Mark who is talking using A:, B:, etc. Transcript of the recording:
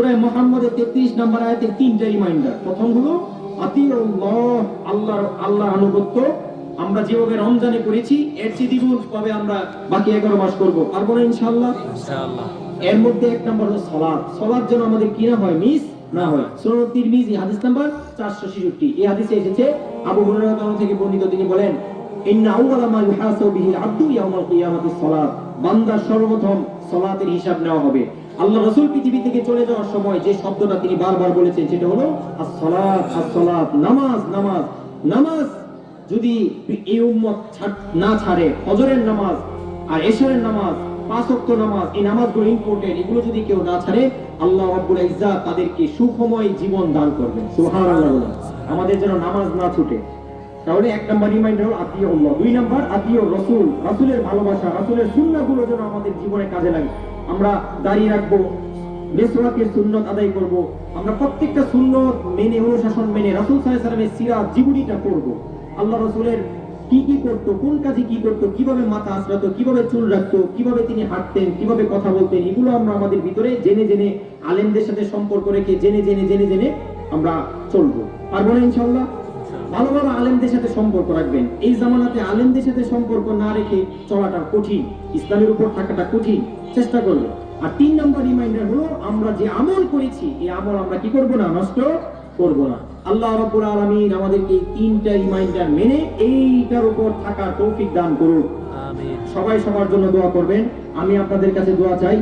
A: সূরা মুহাম্মদের 33 নম্বর আয়াতের তিনটা রিমাইন্ডার প্রথম হলো আল্লাহর আল্লাহ আনুগত্য। আমরা যেভাবে রমজানে করেছি এর চেয়ে দ্বিগুণ ভাবে আমরা বাকি 11 মাস করব। পারব না ইনশাআল্লাহ। এর মধ্যে এক নম্বর হলো সালাত। সালাত যেন আমাদের কি না হয় মিস না হয়। তিরমিজি হাদিস নাম্বার 466 এই হাদিসে এসেছে আবু হুরায়রা থেকে বর্ণিত তিনি বলেন ইন্না আউওয়ালা মা ইউহাসাবু বিহিল আবদু ইয়াউমাল কিয়ামাতিস সালাত। বান্দার সর্বপ্রথম সালাতের হিসাব নেওয়া হবে। আল্লাহ রাসূল পৃথিবী থেকে চলে যাওয়ার সময় যে শব্দটা তিনি বারবার বলেছেন, সেটা হলো আস-সালাত আস-সালাত, নামাজ নামাজ নামাজ। যদি এই উম্মত না ছাড়ে, ফজরের নামাজ আর এশারের নামাজ, পাঁচ ওয়াক্ত নামাজ, এই নামাজগুলো ইম্পর্টেন্ট এগুলো যদি কেউ না ছাড়ে, আল্লাহ রাব্বুল ইজ্জাত তাদেরকে সুখময় জীবন দান করবেন। সুবহানাল্লাহ আমাদের যেন নামাজ না ছুটে। তাহলে এক নাম্বার রিমাইন্ডার হলো আত্মীয় দুই নাম্বার আত্মীয় রসুল। রাসূলের ভালোবাসা, রাসূলের সুন্নাহগুলো যেন আমাদের জীবনে কাজে লাগে। আমরা দাঁড়িয়ে রাখব। মেসওয়াকের সুন্নত আদায় করব। আমরা প্রত্যেকটা সুন্নত মেনে, অনুশাসন মেনে, রাসূল আলাইহি সাল্লামের জীবনীটা করব আল্লাহ রাসূলের কি কি করতো, কোন কাজে কি করতো, কীভাবে মাথা আঁচড়াতো, কীভাবে চুল রাখতো, কীভাবে তিনি হাঁটতেন, কীভাবে কথা বলতেন, এগুলো আমরা আমাদের ভিতরে জেনে জেনে আলেমদের সাথে সম্পর্ক রেখে জেনে জেনে জেনে জেনে আমরা চলবো। পারব না ইনশাল্লাহ ভালো ভালো আলেমদের সাথে সম্পর্ক রাখবেন। এই জামানাতে আলেমদের সাথে সম্পর্ক না রেখে চলাটা কঠিন ইসলামের উপর থাকাটা কঠিন চেষ্টা করবে আর তিন নম্বর রিমাইন্ডার হলো আমরা যে আমল করেছি এই আমল আমরা কি করব না নষ্ট করব না। আল্লাহ রাব্বুল আলামিন আমাদেরকে এই তিনটা রিমাইন্ডার মেনে এইটার উপর থাকার তৌফিক দান করুন। সবাই সবার জন্য দোয়া করবেন। আমি আপনাদের কাছে দোয়া চাই।